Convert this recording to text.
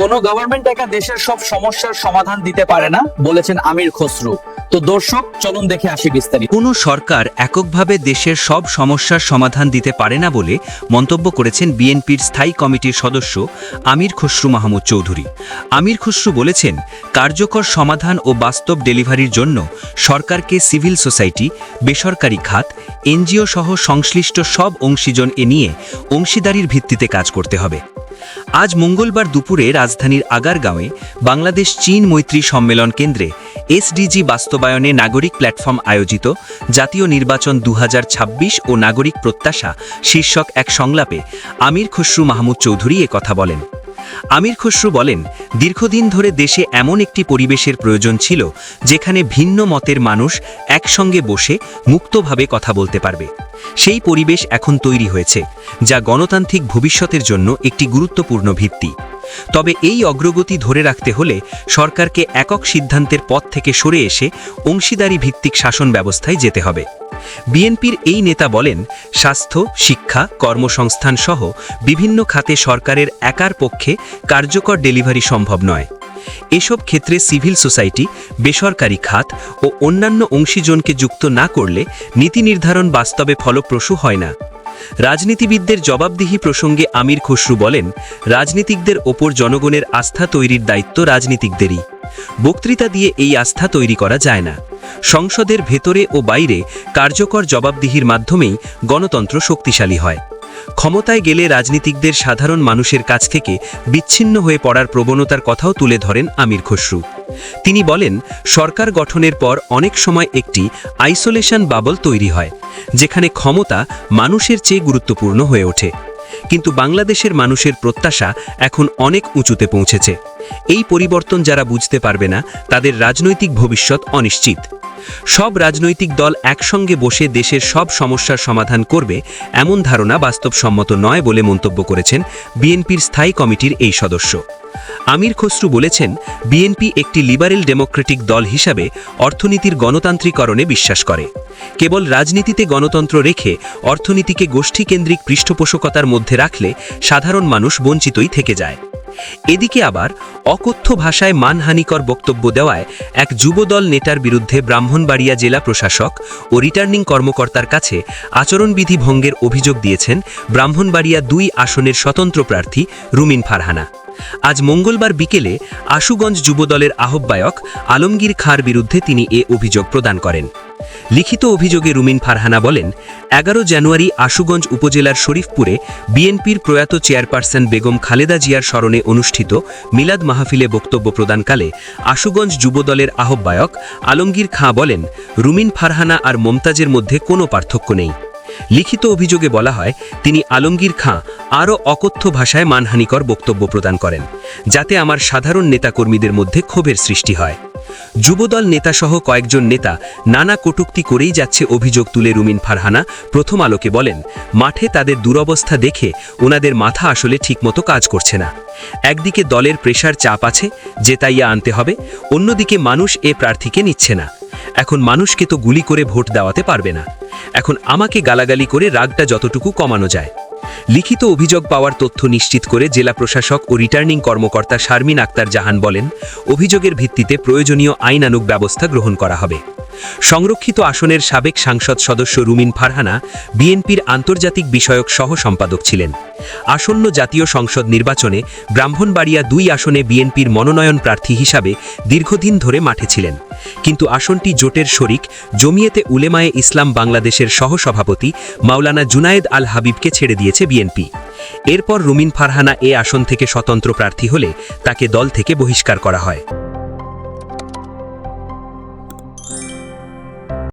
কোন গভর্নমেন্ট একা দেশের সব সমস্যার সমাধান দিতে পারে না, বলেছেন আমির খসরু। তো দর্শক, চলুন দেখে আসি বিস্তারিত। কোনো সরকার এককভাবে দেশের সব সমস্যার সমাধান দিতে পারে না বলে মন্তব্য করেছেন বিএনপির স্থায়ী কমিটির সদস্য আমির খসরু মাহমুদ চৌধুরী। আমির খসরু বলেছেন, কার্যকর সমাধান ও বাস্তব ডেলিভারির জন্য সরকারকে সিভিল সোসাইটি, বেসরকারি খাত এনজিও সহ সংশ্লিষ্ট সব অংশীজন এ নিয়ে অংশীদারির ভিত্তিতে কাজ করতে হবে। আজ মঙ্গলবার দুপুরে রাজধানীর আগারগাঁওয়ে বাংলাদেশ চীন মৈত্রী সম্মেলন কেন্দ্রে এসডিজি বাস্তবায়নে নাগরিক প্ল্যাটফর্ম আয়োজিত জাতীয় নির্বাচন দু হাজার ছাব্বিশ ও নাগরিক প্রত্যাশা শীর্ষক এক সংলাপে আমির খসরু মাহমুদ চৌধুরী কথা বলেন। আমির খসরু বলেন, দীর্ঘদিন ধরে দেশে এমন একটি পরিবেশের প্রয়োজন ছিল, যেখানে ভিন্ন মতের মানুষ একসঙ্গে বসে মুক্তভাবে কথা বলতে পারবে। সেই পরিবেশ এখন তৈরি হয়েছে, যা গণতান্ত্রিক ভবিষ্যতের জন্য একটি গুরুত্বপূর্ণ ভিত্তি। তবে এই অগ্রগতি ধরে রাখতে হলে সরকারকে একক সিদ্ধান্তের পথ থেকে সরে এসে অংশীদারি ভিত্তিক শাসন ব্যবস্থায় যেতে হবে। বিএনপির এই নেতা বলেন, স্বাস্থ্য, শিক্ষা, কর্মসংস্থান সহ বিভিন্ন খাতে সরকারের একার পক্ষে কার্যকর ডেলিভারি সম্ভব নয়। এসব ক্ষেত্রে সিভিল সোসাইটি, বেসরকারি খাত ও অন্যান্য অংশীজনকে যুক্ত না করলে নীতি নির্ধারণ বাস্তবে ফলপ্রসূ হয় না। রাজনীতিবিদদের জবাবদিহি প্রসঙ্গে আমির খসরু বলেন, রাজনীতিকদের ওপর জনগণের আস্থা তৈরির দায়িত্ব রাজনীতিকদেরই। বক্তৃতা দিয়ে এই আস্থা তৈরি করা যায় না। সংসদের ভেতরে ও বাইরে কার্যকর জবাবদিহির মাধ্যমেই গণতন্ত্র শক্তিশালী হয়। ক্ষমতায় গেলে রাজনীতিকদের সাধারণ মানুষের কাছ থেকে বিচ্ছিন্ন হয়ে পড়ার প্রবণতার কথাও তুলে ধরেন আমির খসরু। তিনি বলেন, সরকার গঠনের পর অনেক সময় একটি আইসোলেশন বাবল তৈরি হয়, যেখানে ক্ষমতা মানুষের চেয়ে গুরুত্বপূর্ণ হয়ে ওঠে। কিন্তু বাংলাদেশের মানুষের প্রত্যাশা এখন অনেক উঁচুতে পৌঁছেছে। এই পরিবর্তন যারা বুঝতে পারবে না, তাদের রাজনৈতিক ভবিষ্যৎ অনিশ্চিত। সব রাজনৈতিক দল একসঙ্গে বসে দেশের সব সমস্যার সমাধান করবে, এমন ধারণা বাস্তবসম্মত নয় বলে মন্তব্য করেছেন বিএনপির স্থায়ী কমিটির এই সদস্য। আমির খসরু বলেছেন, বিএনপি একটি লিবারেল ডেমোক্রেটিক দল হিসাবে অর্থনীতির গণতান্ত্রিকরণে বিশ্বাস করে। কেবল রাজনীতিতে গণতন্ত্র রেখে অর্থনীতিকে গোষ্ঠীকেন্দ্রিক পৃষ্ঠপোষকতার মধ্যে রাখলে সাধারণ মানুষ বঞ্চিতই থেকে যায়। এদিকে আবার অকথ্য ভাষায় মানহানিকর বক্তব্য দেওয়ায় এক যুবদল নেতার বিরুদ্ধে ব্রাহ্মণবাড়িয়া জেলা প্রশাসক ও রিটার্নিং কর্মকর্তার কাছে আচরণবিধি ভঙ্গের অভিযোগ দিয়েছেন ব্রাহ্মণবাড়িয়া দুই আসনের স্বতন্ত্র প্রার্থী রুমিন ফারহানা। আজ মঙ্গলবার বিকেলে আশুগঞ্জ যুবদলের আহ্বায়ক আলমগীর খাঁর বিরুদ্ধে তিনি এ অভিযোগ প্রদান করেন। লিখিত অভিযোগে রুমিন ফারহানা বলেন, এগারো জানুয়ারি আশুগঞ্জ উপজেলার শরীফপুরে বিএনপির প্রয়াত চেয়ারপারসন বেগম খালেদা জিয়ার স্মরণে অনুষ্ঠিত মিলাদ মাহফিলে বক্তব্য প্রদানকালে আশুগঞ্জ যুবদলের আহ্বায়ক আলমগীর খাঁ বলেন, রুমিন ফারহানা আর মমতাজের মধ্যে কোনো পার্থক্য নেই। লিখিত অভিযোগে বলা হয়, তিনি আলমগীর খাঁ আরও অকথ্য ভাষায় মানহানিকর বক্তব্য প্রদান করেন, যাতে আমার সাধারণ নেতাকর্মীদের মধ্যে ক্ষোভের সৃষ্টি হয়। যুবদল নেতাসহ কয়েকজন নেতা নানা কটুক্তি করেই যাচ্ছে অভিযোগ তুলে রুমিন ফারহানা প্রথম আলোকে বলেন, মাঠে তাদের দুরবস্থা দেখে ওনাদের মাথা আসলে ঠিকমতো কাজ করছে না। একদিকে দলের প্রেশার চাপ আছে, যে তাইয়া আনতে হবে, অন্যদিকে মানুষ এ প্রার্থীকে নিচ্ছে না। এখন মানুষকে তো গুলি করে ভোট দেওয়াতে পারবে না। এখন আমাকে গালাগালি করে রাগটা যতটুকু কমানো যায়। লিখিত অভিযোগ পাওয়ার তথ্য নিশ্চিত করে জেলা প্রশাসক ও রিটার্নিং কর্মকর্তা শারমিন আক্তার জাহান বলেন, অভিযোগের ভিত্তিতে প্রয়োজনীয় আইনানুক ব্যবস্থা গ্রহণ করা হবে। সংরক্ষিত আসনের সাবেক সাংসদ সদস্য রুমিন ফারহানা বিএনপির আন্তর্জাতিক বিষয়ক সহ সম্পাদক ছিলেন। আসন্ন জাতীয় সংসদ নির্বাচনে ব্রাহ্মণবাড়িয়া দুই আসনে বিএনপির মনোনয়ন প্রার্থী হিসাবে দীর্ঘদিন ধরে মাঠে ছিলেন। কিন্তু আসনটি জোটের শরিক জমিয়েতে উলেমায়ে ইসলাম বাংলাদেশের সহসভাপতি মাওলানা জুনায়েদ আল হাবিবকে ছেড়ে দিয়েছে বিএনপি। এরপর রুমিন ফারহানা এ আসন থেকে স্বতন্ত্র প্রার্থী হলে তাকে দল থেকে বহিষ্কার করা হয়।